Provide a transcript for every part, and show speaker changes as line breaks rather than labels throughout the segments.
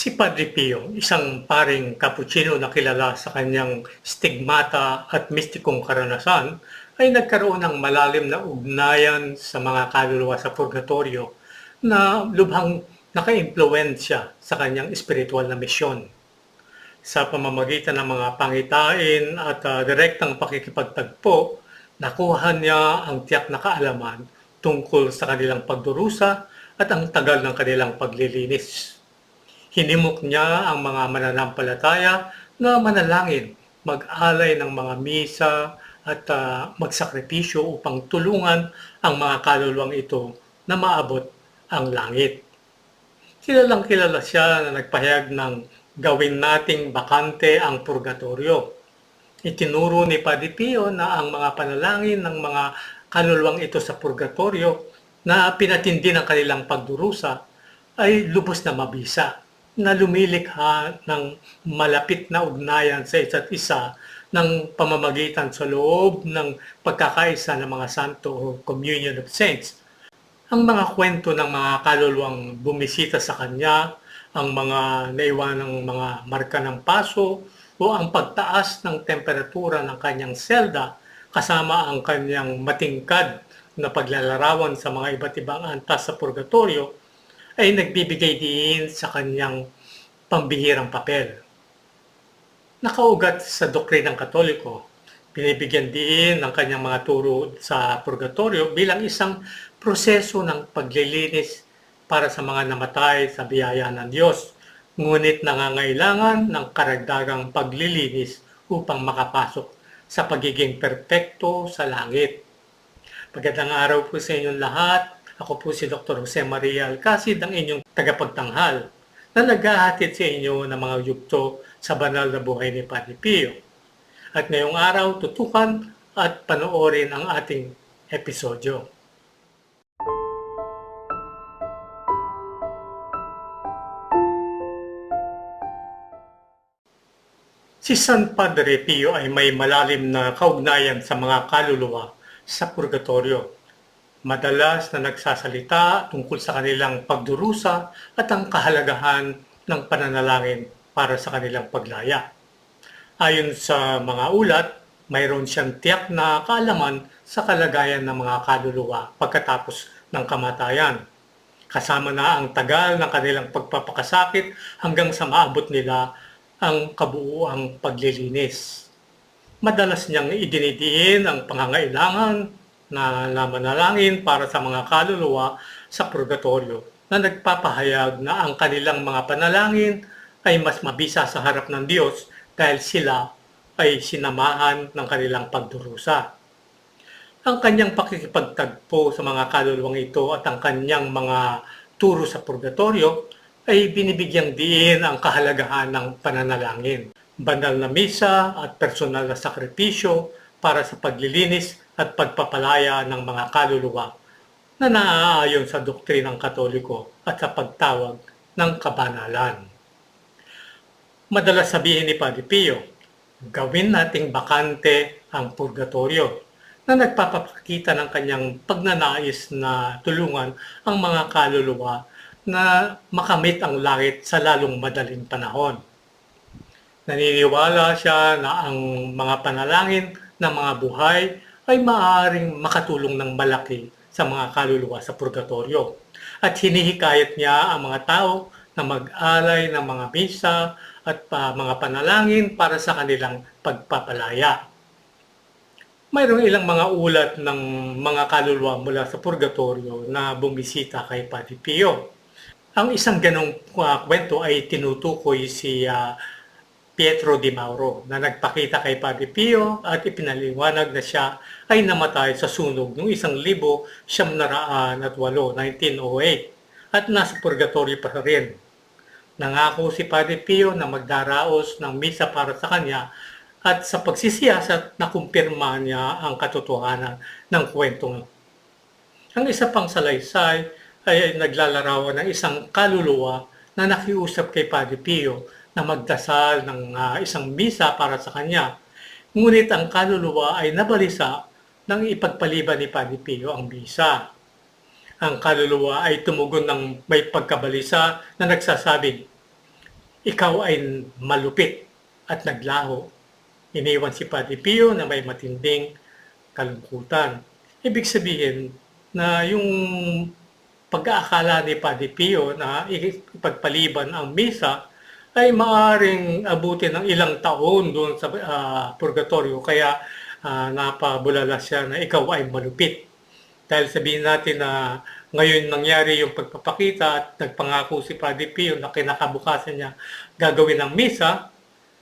Si Padre Pio, isang paring cappuccino na kilala sa kanyang stigmata at mistikong karanasan, ay nagkaroon ng malalim na ugnayan sa mga kaluluwa sa purgatorio na lubhang naka-impluensya sa kanyang espiritual na misyon. Sa pamamagitan ng mga pangitain at uh, direktang pakikipagtagpo, nakuha niya ang tiyak na kaalaman tungkol sa kanilang pagdurusa at ang tagal ng kanilang paglilinis. Hinimok niya ang mga mananampalataya na manalangin, mag-alay ng mga misa at uh, magsakripisyo upang tulungan ang mga kaluluwang ito na maabot ang langit. Kilalang kilala siya na nagpahayag ng gawin nating bakante ang purgatorio. Itinuro ni Padre Pio na ang mga panalangin ng mga kaluluwang ito sa purgatorio na pinatindi ng kanilang pagdurusa ay lubos na mabisa na lumilikha ng malapit na ugnayan sa isa't isa ng pamamagitan sa loob ng pagkakaisa ng mga santo o communion of saints. Ang mga kwento ng mga kaluluwang bumisita sa kanya, ang mga naiwanang mga marka ng paso o ang pagtaas ng temperatura ng kanyang selda kasama ang kanyang matingkad na paglalarawan sa mga iba't ibang antas sa purgatorio ay nagbibigay din sa kanyang pambihirang papel. Nakaugat sa doktrinang katoliko, binibigyan din ng kanyang mga turo sa purgatorio bilang isang proseso ng paglilinis para sa mga namatay sa biyaya ng Diyos, ngunit nangangailangan ng karagdagang paglilinis upang makapasok sa pagiging perpekto sa langit. Magandang araw po sa inyong lahat. Ako po si Dr. Jose Maria Alcacid, ang inyong tagapagtanghal na naghahatid sa inyo ng mga yugto sa banal na buhay ni Padre Pio. At ngayong araw, tutukan at panoorin ang ating episodyo. Si San Padre Pio ay may malalim na kaugnayan sa mga kaluluwa sa purgatorio madalas na nagsasalita tungkol sa kanilang pagdurusa at ang kahalagahan ng pananalangin para sa kanilang paglaya. Ayon sa mga ulat, mayroon siyang tiyak na kaalaman sa kalagayan ng mga kaluluwa pagkatapos ng kamatayan. Kasama na ang tagal ng kanilang pagpapakasakit hanggang sa maabot nila ang kabuuang paglilinis. Madalas niyang idinidiin ang pangangailangan na, na manalangin para sa mga kaluluwa sa purgatorio na nagpapahayag na ang kanilang mga panalangin ay mas mabisa sa harap ng Diyos dahil sila ay sinamahan ng kanilang pagdurusa. Ang kanyang pakikipagtagpo sa mga kaluluwang ito at ang kanyang mga turo sa purgatorio ay binibigyang diin ang kahalagahan ng pananalangin. Banal na misa at personal na sakripisyo para sa paglilinis at pagpapalaya ng mga kaluluwa na naaayon sa doktrinang katoliko at sa pagtawag ng kabanalan. Madalas sabihin ni Padre Pio, gawin nating bakante ang purgatorio na nagpapakita ng kanyang pagnanais na tulungan ang mga kaluluwa na makamit ang langit sa lalong madaling panahon. Naniniwala siya na ang mga panalangin ng mga buhay ay maaaring makatulong ng malaki sa mga kaluluwa sa purgatorio. At hinihikayat niya ang mga tao na mag-alay ng mga misa at uh, mga panalangin para sa kanilang pagpapalaya. Mayroong ilang mga ulat ng mga kaluluwa mula sa purgatorio na bumisita kay Padre Pio. Ang isang ganong uh, kwento ay tinutukoy si uh, Pietro Di Mauro na nagpakita kay Padre Pio at ipinaliwanag na siya ay namatay sa sunog noong isang libo siyam naraan at walo, 1908 at nasa purgatorio pa rin. Nangako si Padre Pio na magdaraos ng misa para sa kanya at sa pagsisiyasat nakumpirma niya ang katotohanan ng kwentong. Ang isa pang salaysay ay naglalarawan ng isang kaluluwa na nakiusap kay Padre Pio na magdasal ng uh, isang misa para sa kanya. Ngunit ang kaluluwa ay nabalisa nang ipagpaliban ni Padre Pio ang misa. Ang kaluluwa ay tumugon ng may pagkabalisa na nagsasabing, ikaw ay malupit at naglaho. Iniwan si Padre Pio na may matinding kalungkutan. Ibig sabihin na yung pag-aakala ni Padre Pio na ipagpaliban ang misa ay maaring abutin ng ilang taon doon sa uh, purgatorio kaya uh, napabulala siya na ikaw ay malupit. Dahil sabihin natin na ngayon nangyari yung pagpapakita at nagpangako si Padre Pio na kinakabukasan niya gagawin ng misa,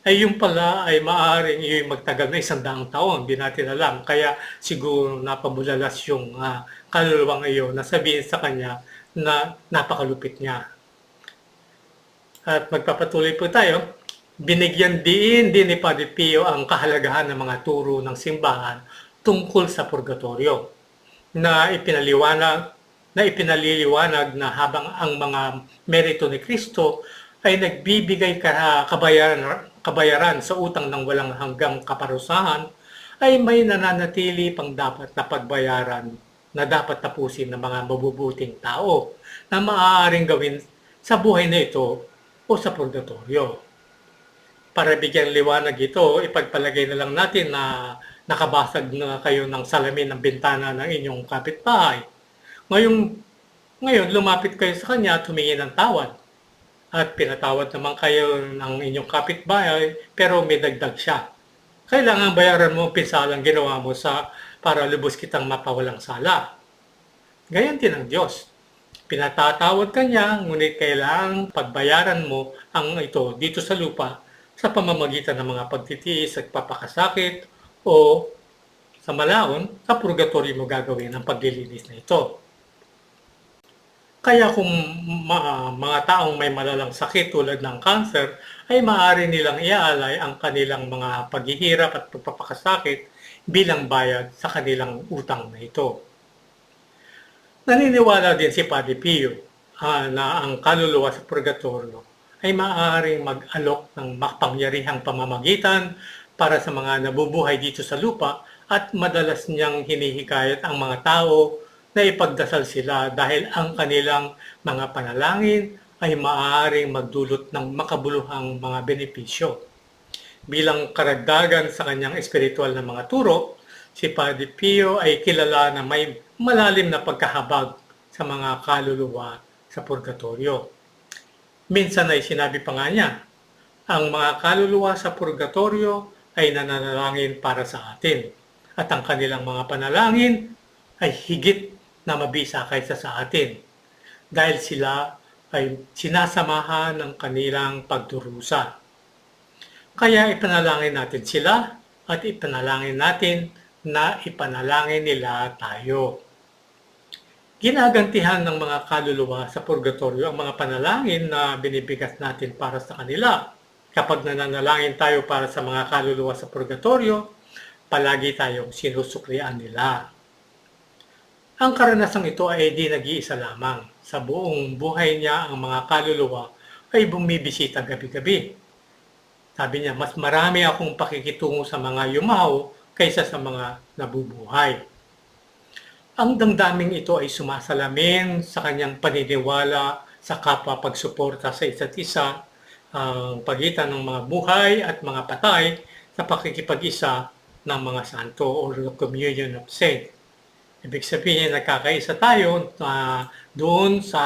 ay yung pala ay maaaring yung magtagal na isang daang taon, hindi natin alam. Kaya siguro napabulalas yung uh, kaluluwang iyo na sabihin sa kanya na napakalupit niya. At magpapatuloy po tayo. Binigyan din din ni Padre Pio ang kahalagahan ng mga turo ng simbahan tungkol sa purgatorio na ipinaliwanag na ipinaliliwanag na habang ang mga merito ni Kristo ay nagbibigay kabayaran, kabayaran sa utang ng walang hanggang kaparusahan, ay may nananatili pang dapat na pagbayaran na dapat tapusin ng mga mabubuting tao na maaaring gawin sa buhay na ito o sa purgatorio. Para bigyan liwanag ito, ipagpalagay na lang natin na nakabasag na kayo ng salamin ng bintana ng inyong kapitbahay. Ngayon, ngayon lumapit kayo sa kanya at humingi ng tawad. At pinatawad naman kayo ng inyong kapitbahay pero may dagdag siya. Kailangan bayaran mo ang pinsalang ginawa mo sa para lubos kitang mapawalang sala. Gayon din ang Diyos. Pinatatawad ka niya, ngunit kailangang pagbayaran mo ang ito dito sa lupa sa pamamagitan ng mga pagtitiis at papakasakit o sa malaon, sa purgatory mo gagawin ang paglilinis na ito. Kaya kung ma- mga taong may malalang sakit tulad ng cancer, ay maaari nilang iaalay ang kanilang mga paghihirap at pagpapakasakit bilang bayad sa kanilang utang na ito. Naniniwala din si Padre Pio uh, na ang kaluluwa sa purgatorio ay maaaring mag-alok ng makapangyarihang pamamagitan para sa mga nabubuhay dito sa lupa at madalas niyang hinihikayat ang mga tao na ipagdasal sila dahil ang kanilang mga panalangin ay maaaring magdulot ng makabuluhang mga benepisyo. Bilang karagdagan sa kanyang espiritual na mga turo, si Padre Pio ay kilala na may malalim na pagkahabag sa mga kaluluwa sa purgatorio. Minsan ay sinabi pa nga niya, ang mga kaluluwa sa purgatorio ay nananalangin para sa atin at ang kanilang mga panalangin ay higit na mabisa kaysa sa atin dahil sila ay sinasamahan ng kanilang pagdurusa. Kaya ipanalangin natin sila at ipanalangin natin na ipanalangin nila tayo ginagantihan ng mga kaluluwa sa purgatorio ang mga panalangin na binibigas natin para sa kanila. Kapag nananalangin tayo para sa mga kaluluwa sa purgatorio, palagi tayong sinusuklian nila. Ang karanasang ito ay di nag-iisa lamang. Sa buong buhay niya, ang mga kaluluwa ay bumibisita gabi-gabi. Sabi niya, mas marami akong pakikitungo sa mga yumaw kaysa sa mga nabubuhay. Ang damdaming ito ay sumasalamin sa kanyang paniniwala sa kapwa pagsuporta sa isa't isa, ang pagitan ng mga buhay at mga patay sa pakikipag-isa ng mga santo or the communion of saints. Ibig sabihin, nagkakaisa tayo na doon sa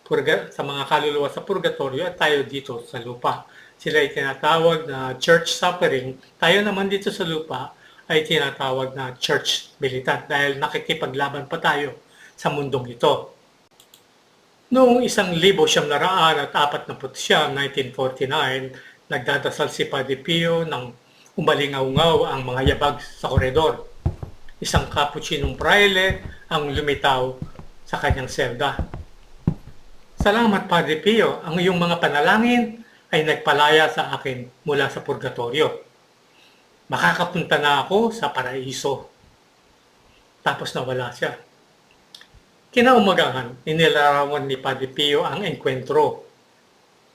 purga, sa mga kaluluwa sa purgatorio at tayo dito sa lupa. Sila ay tinatawag na church suffering. Tayo naman dito sa lupa ay tinatawag na church militant dahil nakikipaglaban pa tayo sa mundong ito. Noong isang libo siyam na raan at apat na siyam, 1949, nagdadasal si Padre Pio ng umalingaw-ngaw ang mga yabag sa koridor. Isang cappuccinong praile ang lumitaw sa kanyang selda. Salamat Padre Pio, ang iyong mga panalangin ay nagpalaya sa akin mula sa purgatorio makakapunta na ako sa paraiso. Tapos nawala siya. Kinaumagahan, inilarawan ni Padre Pio ang enkwentro.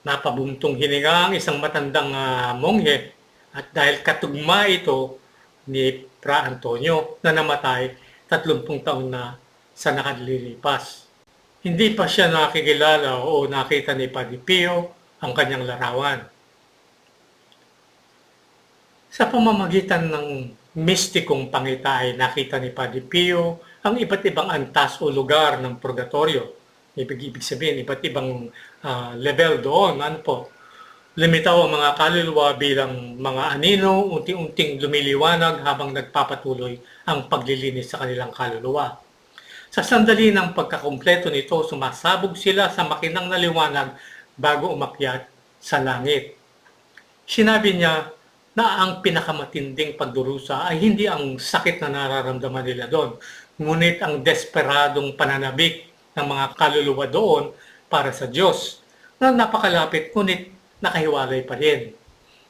Napabuntong hininga ang isang matandang uh, monghe at dahil katugma ito ni Pra Antonio na namatay 30 taon na sa nakalilipas. Hindi pa siya nakikilala o nakita ni Padre Pio ang kanyang larawan. Sa pamamagitan ng mistikong pangita ay nakita ni Padre Pio ang iba't ibang antas o lugar ng purgatorio. Ibig, ibig sabihin, iba't ibang uh, level doon. Ano po? Limitaw ang mga kaluluwa bilang mga anino, unti-unting lumiliwanag habang nagpapatuloy ang paglilinis sa kanilang kaluluwa. Sa sandali ng pagkakumpleto nito, sumasabog sila sa makinang naliwanag bago umakyat sa langit. Sinabi niya na ang pinakamatinding pagdurusa ay hindi ang sakit na nararamdaman nila doon, ngunit ang desperadong pananabik ng mga kaluluwa doon para sa Diyos na napakalapit ngunit nakahiwalay pa rin.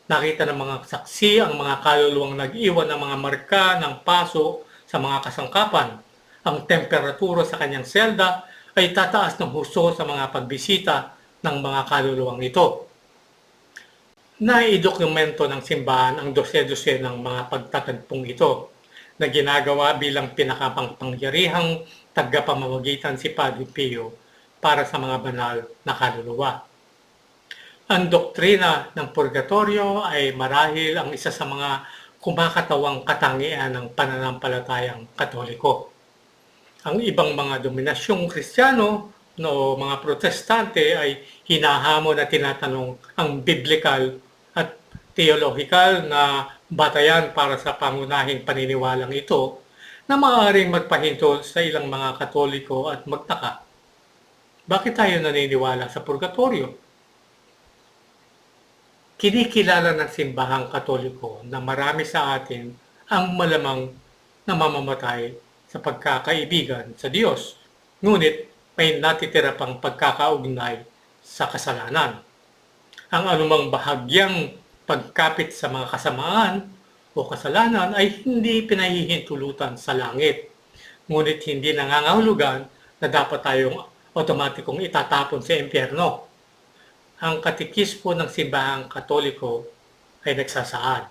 Nakita ng mga saksi ang mga kaluluwang nag-iwan ng mga marka ng paso sa mga kasangkapan. Ang temperatura sa kanyang selda ay tataas ng husto sa mga pagbisita ng mga kaluluwang ito. Naidokumento ng simbahan ang dose-dose ng mga pagtatagpong ito na ginagawa bilang pinakapangpangyarihang tagapamamagitan si Padre Pio para sa mga banal na kaluluwa. Ang doktrina ng purgatorio ay marahil ang isa sa mga kumakatawang katangian ng pananampalatayang katoliko. Ang ibang mga dominasyong kristyano no mga protestante ay hinahamon at tinatanong ang biblical theological na batayan para sa pangunahing paniniwalang ito na maaaring magpahinto sa ilang mga katoliko at magtaka. Bakit tayo naniniwala sa purgatorio? kinikilala ng simbahang katoliko na marami sa atin ang malamang na mamamatay sa pagkakaibigan sa Diyos. Ngunit may natitira pang pagkakaugnay sa kasalanan. Ang anumang bahagyang pagkapit sa mga kasamaan o kasalanan ay hindi pinahihintulutan sa langit. Ngunit hindi nangangahulugan na dapat tayong otomatikong itatapon sa impyerno ang katikismo ng simbahang katoliko ay nagsasaad.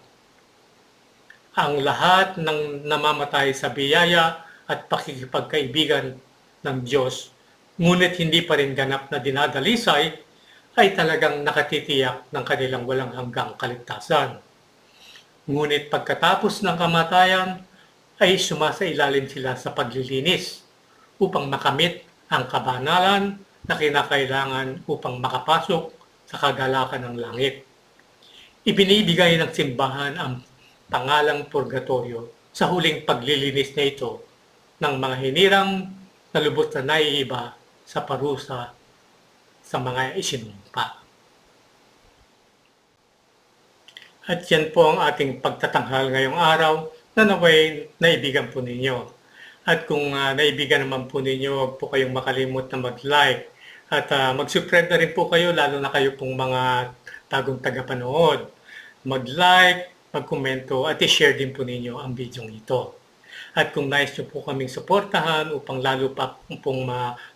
Ang lahat ng namamatay sa biyaya at pakikipagkaibigan ng Diyos, ngunit hindi pa rin ganap na dinadalisay, ay talagang nakatitiyak ng kanilang walang hanggang kaligtasan. Ngunit pagkatapos ng kamatayan, ay sumasailalim sila sa paglilinis upang makamit ang kabanalan na kinakailangan upang makapasok sa kagalakan ng langit. Ibinibigay ng simbahan ang pangalang purgatorio sa huling paglilinis na ito ng mga hinirang na lubos na naiiba sa parusa sa mga isinumpa. At yan po ang ating pagtatanghal ngayong araw na naway naibigan po ninyo. At kung uh, naibigan naman po ninyo, huwag po kayong makalimot na mag-like, at uh, mag-subscribe na rin po kayo, lalo na kayo pong mga tagong tagapanood. Mag-like, mag-komento at i-share din po ninyo ang video ito. At kung nais nyo po kaming suportahan upang lalo pa pong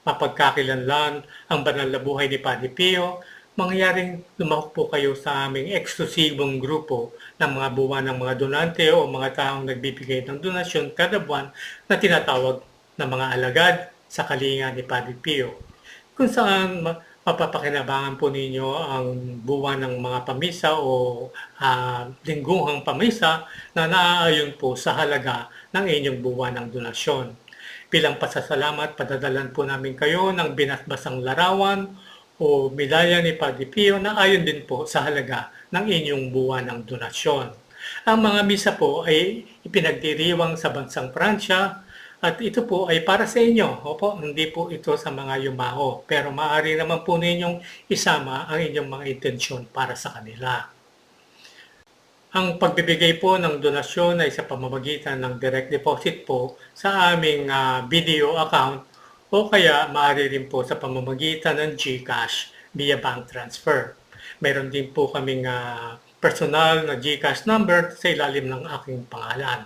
mapagkakilanlan ang banal na buhay ni Padre Pio, mangyaring lumahok po kayo sa aming eksklusibong grupo ng mga buwan ng mga donante o mga taong nagbibigay ng donasyon kada buwan na tinatawag na mga alagad sa kalinga ni Padre Pio. Kung saan mapapakinabangan po ninyo ang buwan ng mga pamisa o uh, lingguhang pamisa na naaayon po sa halaga ng inyong buwan ng donasyon. Bilang pasasalamat, padadalan po namin kayo ng binasbasang larawan o medalya ni Padre Pio na ayon din po sa halaga ng inyong buwan ng donasyon. Ang mga misa po ay ipinagdiriwang sa bansang Pransya, at ito po ay para sa inyo. Opo, hindi po ito sa mga yumaho. Pero maaari naman po ninyong isama ang inyong mga intensyon para sa kanila. Ang pagbibigay po ng donasyon ay sa pamamagitan ng direct deposit po sa aming uh, video account o kaya maaari rin po sa pamamagitan ng GCash via bank transfer. Meron din po kaming uh, personal na GCash number sa ilalim ng aking pangalan.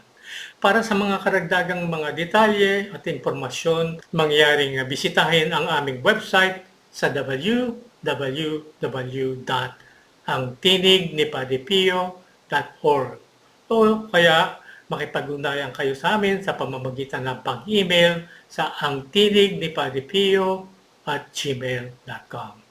Para sa mga karagdagang mga detalye at informasyon, mangyaring bisitahin ang aming website sa www.angtinignipadipio.org o kaya makipag-ugnayan kayo sa amin sa pamamagitan ng pag-email sa angtinignipadipio at gmail.com.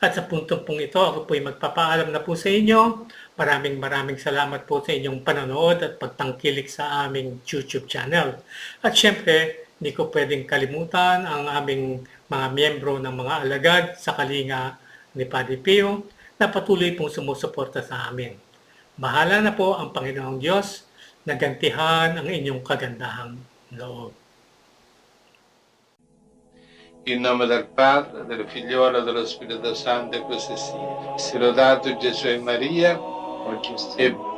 At sa puntong pong ito, ako po'y magpapaalam na po sa inyo. Maraming maraming salamat po sa inyong panonood at pagtangkilik sa aming YouTube channel. At syempre, hindi ko pwedeng kalimutan ang aming mga miyembro ng mga alagad sa kalinga ni Padre Pio na patuloy pong sumusuporta sa amin. Bahala na po ang Panginoong Diyos na gantihan ang inyong kagandahang loob.
In nome del Padre, del Figliolo e dello Spirito Santo, così sia. Sia lodato Gesù e Maria, e